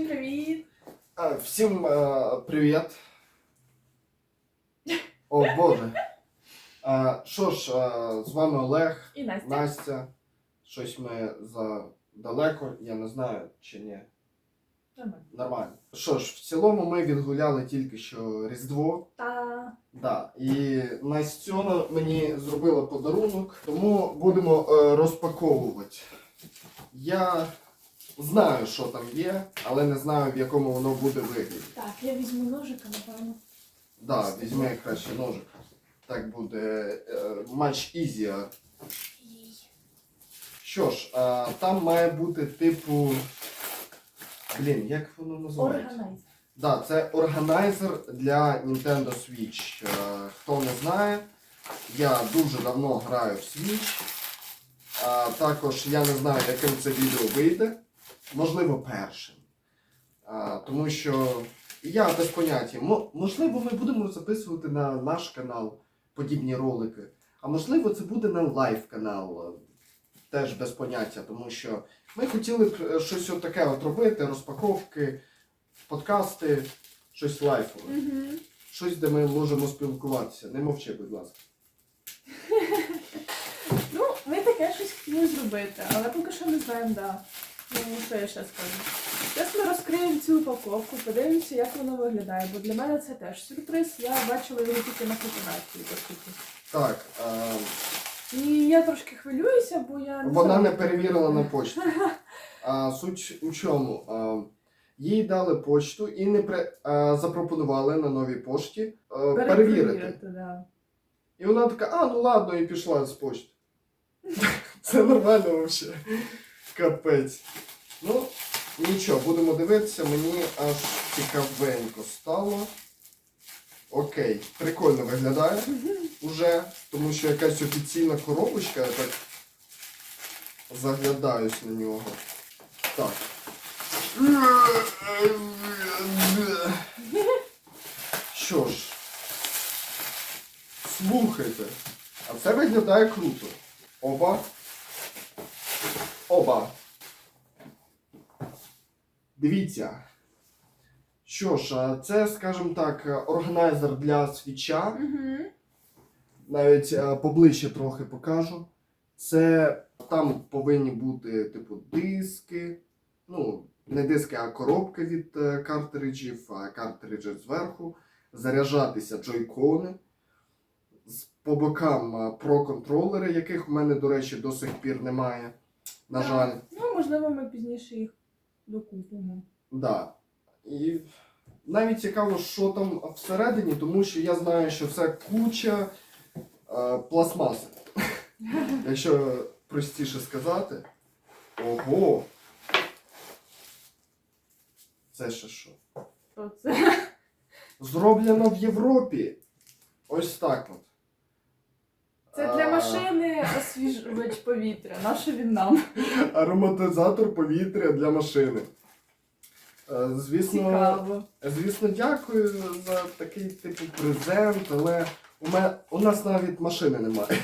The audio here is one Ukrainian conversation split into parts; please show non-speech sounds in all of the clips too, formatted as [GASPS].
Всім привіт! А, Всім е, привіт. О Боже. А, Що ж, е, з вами Олег, І Настя. Настя. Щось ми за далеко, я не знаю чи ні. Нормально. Нормально. Що ж, в цілому ми відгуляли тільки що Різдво. Та Да. І Настя мені зробила подарунок, тому будемо е, розпаковувати. Я знаю, що там є, але не знаю, в якому воно буде вигляді. так, я візьму ножика, напевно. Да, візьми краще ножик. Так буде е, much easier. Що ж, е, там має бути типу. Блін, як воно називається? Органайзер. Да, це органайзер для Nintendo Switch. Е, Хто не знає, я дуже давно граю в Switch. А також я не знаю, яким це відео вийде. Можливо, першим. А, тому що я без поняття. Можливо, ми будемо записувати на наш канал подібні ролики. А можливо, це буде на лайв канал. е, Теж без поняття, тому що ми хотіли б е, щось от таке от робити, розпаковки, подкасти, щось лайфове. Угу. Щось, де ми можемо спілкуватися. Не мовчи, будь ласка. [LAUGHS] Ну, ми таке щось хотіли зробити, але поки що не знаємо, да. Ну, що я ще скажу. Зараз ми розкриємо цю упаковку, подивимося, як воно виглядає, бо для мене це теж сюрприз. Я бачила його тільки на фотографії, по суті. Так, е, І я трошки хвилююся, бо я не вона не перевірила на почті. [LAUGHS] А суть у чому? А, їй дали почту і не пре, а, запропонували на новій пошті е, перевірити. Перепровірити, да. І вона така, а, ну ладно, і пішла з почти. [LAUGHS] Це нормально взагалі. Капець. Ну, нічого, будемо дивитися, мені аж цікавенько стало. Окей, прикольно виглядає уже, тому що якась офіційна коробочка, я так заглядаюсь на нього. Так. Що ж, слухайте. А це виглядає круто. Оба. Оба. Дивіться. Що ж, це, скажімо так, органайзер для свіча. Угу. Навіть е, поближче трохи покажу. Це там повинні бути, типу, диски. Ну, не диски, а коробки від е, картриджів, а картриджі зверху. Заряджатися джойкони. По бокам е, про-контролери, яких у мене, до речі, до сих пір немає. На жаль. Ну, можливо, ми пізніше їх докупимо. Да. І навіть цікаво, що там всередині, тому що я знаю, що це куча е, пластмаси. [LAUGHS] Якщо простіше сказати. Ого! Це ще що? Що це? Зроблено в Європі. Ось так от. Це для машини освіжувач повітря. Нащо він нам? Ароматизатор повітря для машини. Е, Звісно, Цікаво. Звісно, дякую за такий типу презент, але у, мене, у нас навіть машини немає.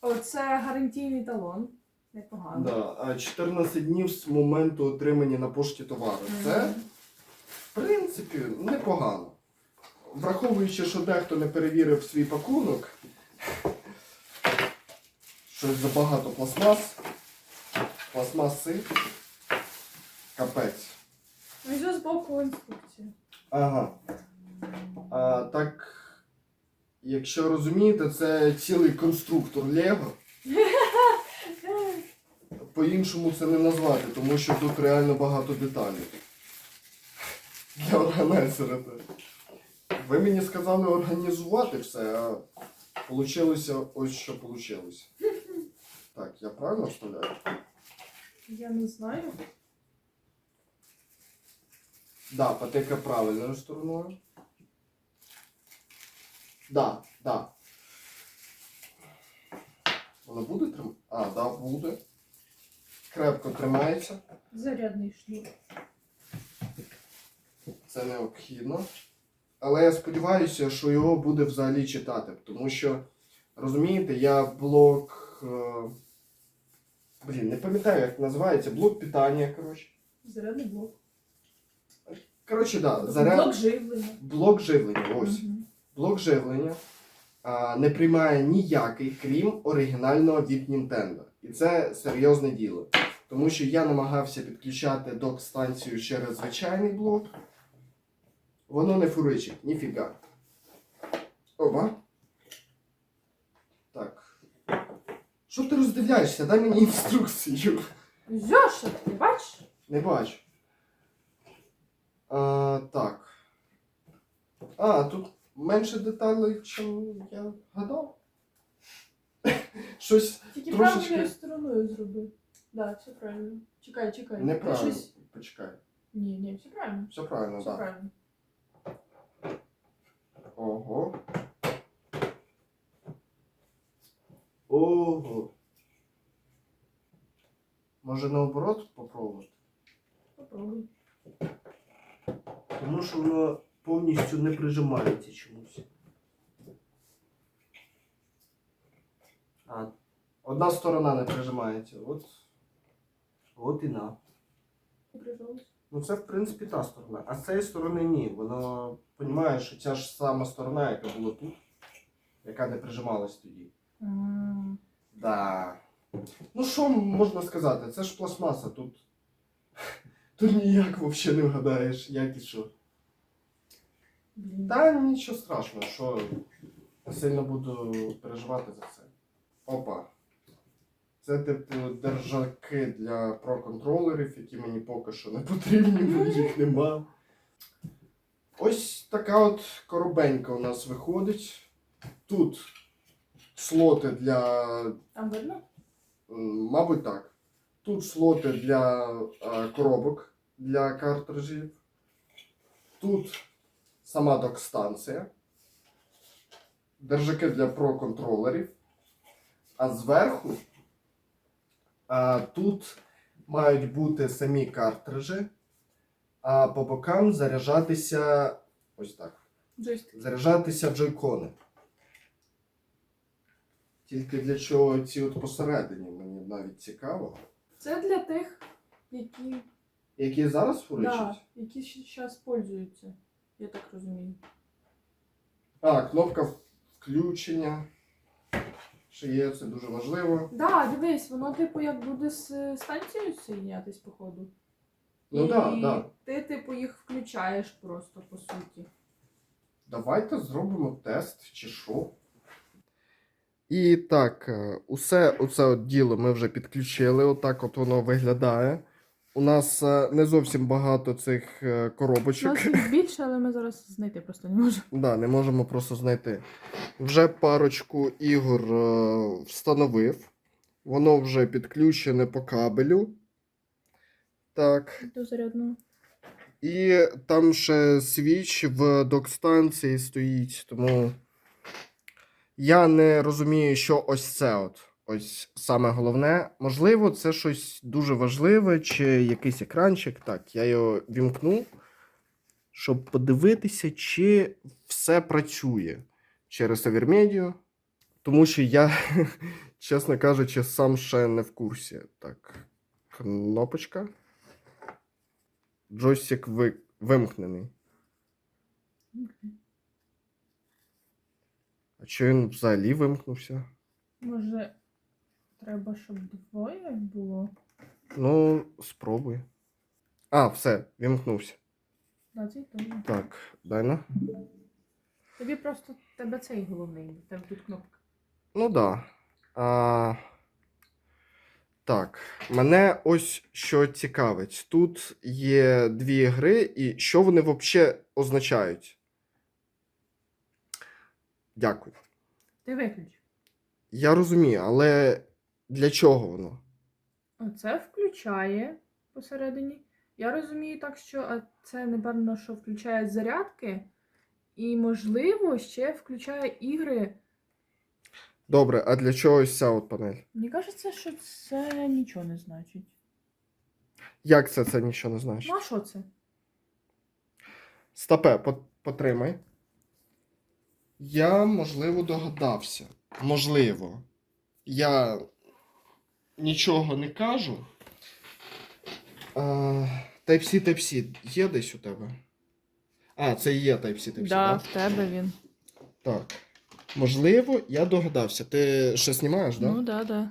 О, це гарантійний талон. Непогано. Да, а 14 днів з моменту отримання на пошті товару. Це, в принципі, непогано. Враховуючи, що дехто не перевірив свій пакунок, щось забагато пластмас, пластмаси, капець. Внизу з боку інструкція. Ага. А, так, якщо розумієте, це цілий конструктор Лего. [LAUGHS] По-іншому це не назвати, тому що тут реально багато деталей. Для органайзера. Ви мені сказали організувати все, а вийшло ось що вийшло. Так, я правильно вставляю? Я не знаю. Да, патека правильною стороною. Да, да. Вона буде тримати? А, да, буде. Крепко тримається. Зарядний шнур. Це необхідно. Але я сподіваюся, що його буде взагалі читати. Тому що, розумієте, я блок. Блін, не пам'ятаю, як називається. Блок питання, коротше. Зарядний блок. Коротше, да, заряд... Блок живлення. блок живлення. Ось. Мгм. Блок живлення а, не приймає ніякий, крім оригінального від Nintendo. І це серйозне діло. Тому що я намагався підключати док-станцію через звичайний блок. Воно не фуричить, ніфіга. Оба. Так. Що ти роздивляєшся? Дай мені інструкцію. Зьоша, ти бачиш? Не бачу. А, так. А, тут менше деталей, ніж я гадав. Щось Тільки Трошечки. правильною стороною зроби. Так, все правильно. Чекай, чекай. Неправильно. щось- Почекай. Ні, ні, все правильно. Все правильно, Все так. правильно. Ого. Ого. Може наоборот попробувати? Попробуй. Тому що воно повністю не прижимається чомусь. А, одна сторона не прижимається. От, от і на. Ну це в принципі та сторона. А з цієї сторони ні. Воно розуміє, що ця ж сама сторона, яка була тут, яка не прижималась тоді. М. Да. Ну що можна сказати? Це ж пластмаса тут. [LAUGHS] Тут ніяк взагалі не вгадаєш, як і що. Блін. Та нічого страшного, що сильно буду переживати за це. Опа. Це типу держаки для про-контролерів, які мені поки що не потрібні, бо їх [LAUGHS] нема. Ось така от коробенька у нас виходить. Тут слоти для Там видно? Мабуть, так. Тут слоти для е, коробок для картриджів. Тут сама док-станція. Держаки для про-контролерів. А зверху а, тут мають бути самі картриджі, а по бокам заряджатися ось так. Джойстик. Заряджатися джойкони. Тільки для чого ці от посередині, мені навіть цікаво. Це для тих, які, Які зараз фуричать? да, які зараз пользуються. Я так розумію. А, кнопка включення. Ще є, це дуже важливо. Да, дивись, воно типу як буде з е, станцією соєднятись, походу. Ну І да, да. Ти, типу, їх включаєш просто по суті. Давайте зробимо тест чи що. І так, е, усе оце от діло ми вже підключили. Отак от воно виглядає. У нас е, не зовсім багато цих е, коробочок. їх більше, але ми зараз знайти просто не можемо. Да, не можемо просто знайти. Вже парочку ігор встановив. Воно вже підключене по кабелю. Так. До зарядного. І там ще свіч в док-станції стоїть, тому я не розумію, що ось це от. Ось саме головне. Можливо, це щось дуже важливе, чи якийсь екранчик. Так, я його вімкну, щоб подивитися, чи все працює через Avermedia. Тому що я, [LAUGHS] чесно кажучи, сам ще не в курсі. Так, кнопочка. Джойстик ви... вимкнений. А чи він взагалі вимкнувся? Може, треба, щоб двоє було? Ну, спробуй. А, все, вимкнувся. Да, це теж. Так, дай на. Тобі просто тебе цей головний, тебе тут кнопка. Ну да. А... Так, мене ось що цікавить. Тут є дві гри, і що вони взагалі означають? Дякую. Ти виключ. Я розумію, але для чого воно? Оце включає посередині. Я розумію так, що це, напевно, що включає зарядки, і, можливо, ще включає ігри. Добре, а для чого ось ця от панель? Мені кажеться, що це нічого не значить. Як це це нічого не значить? Ну а що це? Стопе, по- потримай. Я, можливо, догадався. Можливо. Я нічого не кажу. Type-C, Type-C є десь у тебе? А, це є Type-C, Type-C, да, да? в тебе він. Так. Можливо, я догадався. Ти ще знімаєш, так? Ну, да, да.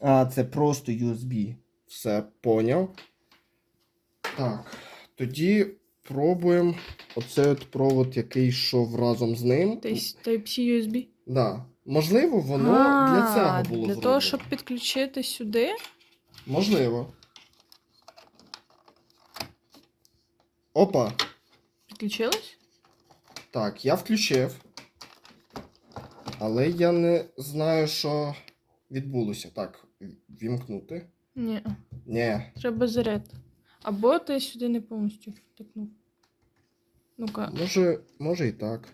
А, це просто USB. Все, поняв. Так. Тоді пробуємо оцей от провод, який йшов разом з ним. Type-C USB. Да. Можливо, воно для цього було Для зроблено. того, щоб підключити сюди. Можливо. Опа. Підключилось? Так, я включив. Але я не знаю, що відбулося. Так, вімкнути. Ні. Ні. Треба заряд. Або ти сюди не повністю втикнув. Ну-ка. Може, може і так.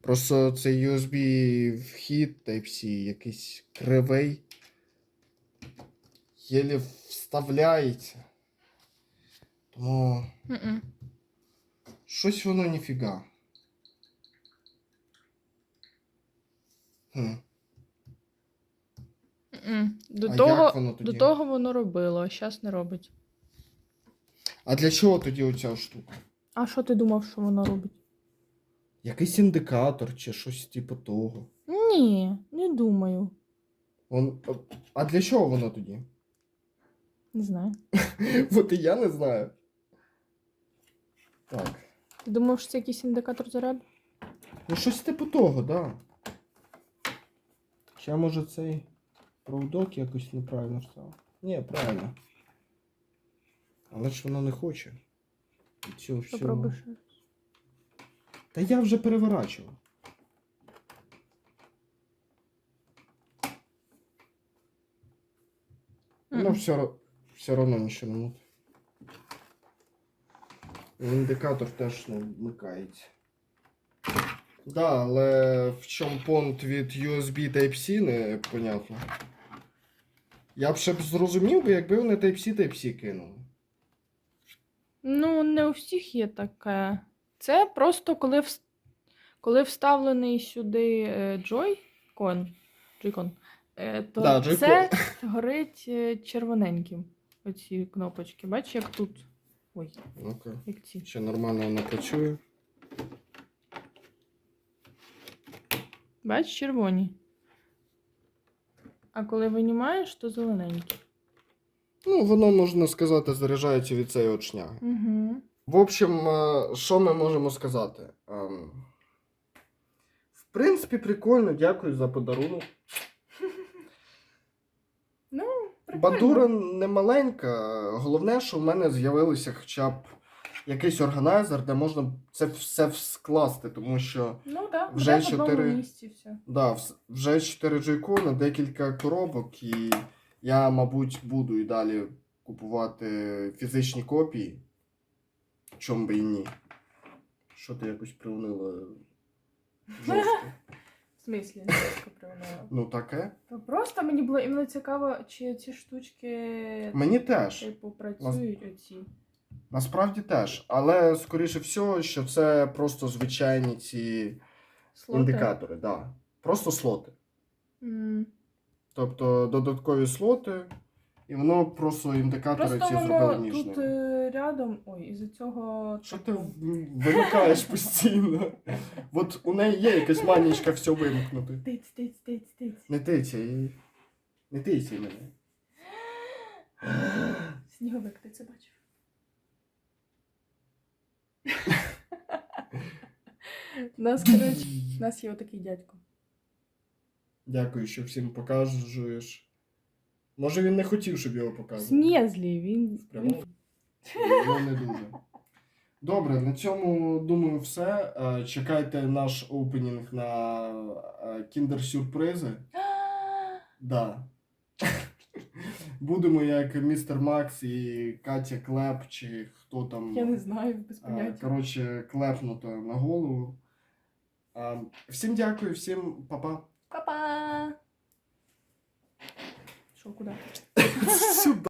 Просто цей USB вхід Type-C якийсь кривий. Єлі вставляється. Тому Мгм. щось воно ніфіга. Хм. До, А того, як воно тоді? до того воно робило, а зараз не робить. А для чого тоді оця штука? А що ти думав, що воно робить? Якийсь індикатор чи щось типу того. Ні, не думаю. Он... А для чого воно тоді? Не знаю. [LAUGHS] От і я не знаю. Так. Ти думав, що це якийсь індикатор заряду? Ну, щось типу того, да. Ще може цей проводок якось неправильно встав. Ні, правильно. Але ж воно не хоче. Цього всього. Та я вже переворачував. Ну, все, все одно нічого не. Індикатор теж не вмикається. Да, але в чому понт від USB Type-C не понятно. Я б ще б зрозумів би, якби вони Type-C Type-C кинули. Ну, не у всіх є таке. Це просто коли, вс- коли вставлений сюди е, Joy-Con, Joy-Con, е, то Да, Joy-Con. це горить е, червоненьким. Оці кнопочки. Бачиш, як тут. Ой, Ну-ка, як ці. ще нормально воно працює. Бачиш, червоні. А коли винімаєш, то зелененькі. Ну, воно, можна сказати, заряджається від цієї очняги. Угу. В общем, е, що ми можемо сказати? Ем, В принципі, прикольно, дякую за подарунок. [LAUGHS] Ну, Бандура не маленька. Головне, що в мене з'явилося хоча б якийсь органайзер, де можна це все скласти, тому що Ну так, Вже вже в місці все. да, вже 4 джойкони, декілька коробок, і я, мабуть, буду і далі купувати фізичні копії. Чом би і ні. Що ти якось приунила жорстко? [LAUGHS] В смислі, не жорстко привела. Ну таке. То Просто мені було іменно цікаво, чи ці штучки Мені теж. типу працюють оці. Насправді теж. Але, скоріше всього, що це просто звичайні ці Слоти. індикатори. Да. Просто слоти. М. Тобто додаткові слоти, і воно просто індикатори Просто ці воно зробили тут ніжними. е, рядом. Ой, із-за цього. Що ти в- вимикаєш постійно? От у неї є якась манічка все вимкнути. Тиць, тиць, тиць, тиць. Не тиця, і- не тиця мене. Сніговик, ти це бачив? [LAUGHS] Нас, коротше, нас є отакий дядько. Дякую, що всім покажеш. Може він не хотів, щоб його показували. Снєзлі, він. Прямо? він... Ну, не дуже. Добре, на цьому думаю все. Е, Чекайте наш опенінг на е, кіндер-сюрпризи. [GASPS] Да. Будемо як містер Макс і Катя Клеп, чи хто там. Я не знаю, без е, поняття. Коротше, клепнуто на голову. Е, Всім дякую, всім па-па. Па-па! Що, куди? Сюди.